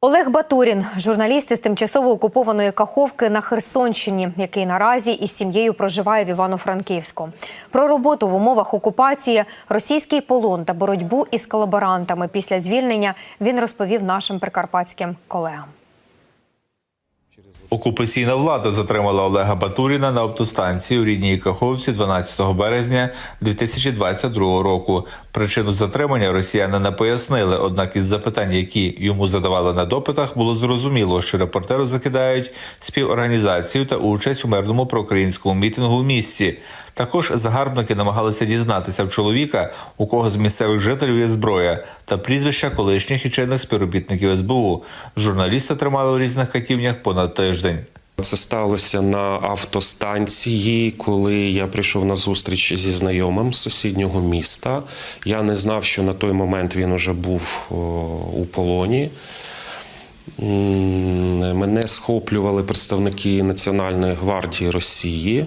Олег Батурін, журналіст із тимчасово окупованої Каховки на Херсонщині, який наразі із сім'єю проживає в Івано-Франківську. Про роботу в умовах окупації, російський полон та боротьбу із колаборантами після звільнення він розповів нашим прикарпатським колегам. Окупаційна влада затримала Олега Батуріна на автостанції у рідній Каховці 12 березня 2022 року. Причину затримання росіяни не пояснили. Однак із запитань, які йому задавали на допитах, було зрозуміло, що репортеру закидають співорганізацію та участь у мирному проукраїнському мітингу в місті. Також загарбники намагалися дізнатися в чоловіка, у кого з місцевих жителів є зброя, та прізвища колишніх і чинних співробітників СБУ. Журналіста тримали у різних катівнях понад тиждень. Це сталося на автостанції, коли я прийшов на зустріч зі знайомим з сусіднього міста. Я не знав, що на той момент він уже був у полоні. Мене схоплювали представники Національної гвардії Росії.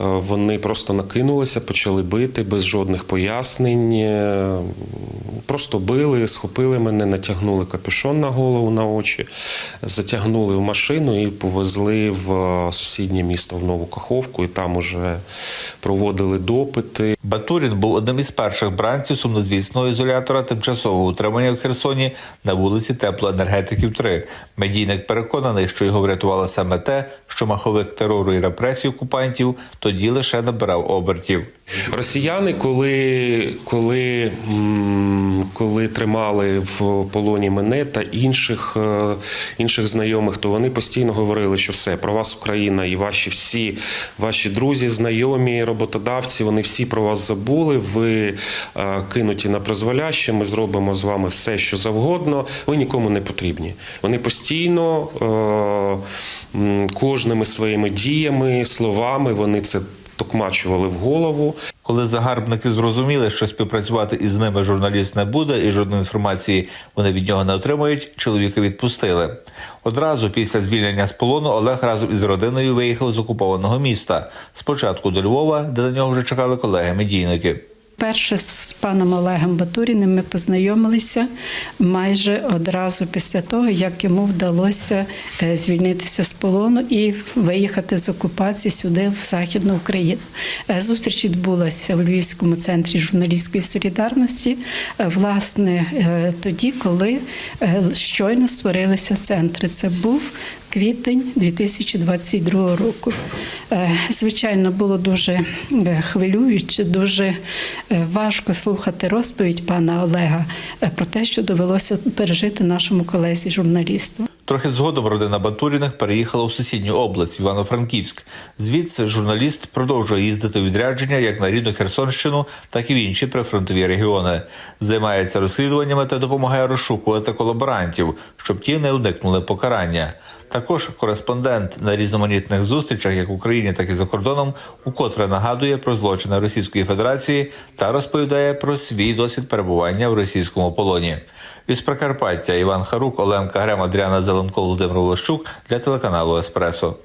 Е, Вони просто накинулися, почали бити без жодних пояснень. Е, Просто били, схопили мене, натягнули капюшон на голову на очі, затягнули в машину і повезли в е, сусіднє місто в Нову Каховку, і там уже проводили допити. Батурін був одним із перших бранців сумнозвісного ізолятора тимчасового утримання в Херсоні на вулиці Теплоенергетиків 3. Медійник переконаний, що його врятувало саме те, що маховик терору і репресій окупантів тоді лише набирав обертів. Росіяни, коли, коли, коли тримали в полоні мене та інших, е, інших знайомих, то вони постійно говорили, що все про вас Україна і ваші всі ваші друзі, знайомі, роботодавці, вони всі про вас забули. Ви е, кинуті на призволяще. Ми зробимо з вами все, що завгодно. Ви нікому не потрібні. Вони постійно е, кожними своїми діями, словами вони це токмачували в голову. Коли загарбники зрозуміли, що співпрацювати із ними журналіст не буде, і жодної інформації вони від нього не отримують, чоловіка відпустили. Одразу після звільнення з полону Олег разом із родиною виїхав з окупованого міста. Спочатку до Львова, де на нього вже чекали колеги-медійники. Перше з паном Олегом Батуріним ми познайомилися майже одразу після того, як йому вдалося е, звільнитися з полону і виїхати з окупації сюди, в Західну Україну. Е, Зустріч відбулася в Львівському центрі журналістської солідарності, е, власне, тоді, коли щойно створилися центри. Це був квітень 2022 року. Е, Звичайно, було дуже е, хвилююче, дуже е, важко слухати розповідь пана Олега про те, що довелося пережити нашому колезі журналісту. Трохи згодом родина Батуріних переїхала у сусідню область Івано-Франківськ. Звідси журналіст продовжує їздити у відрядження як на рідну Херсонщину, так і в інші прифронтові регіони. Займається розслідуваннями та допомагає розшукувати колаборантів, щоб ті не уникнули покарання. Також кореспондент на різноманітних зустрічах, як в Україні, так і за кордоном, укотре нагадує про злочини Російської Федерації та розповідає про свій досвід перебування в російському полоні. Із Прикарпаття Іван Харук, Оленка Грем, Адріана Зеленко, Володимир Волощук для телеканалу Еспресо.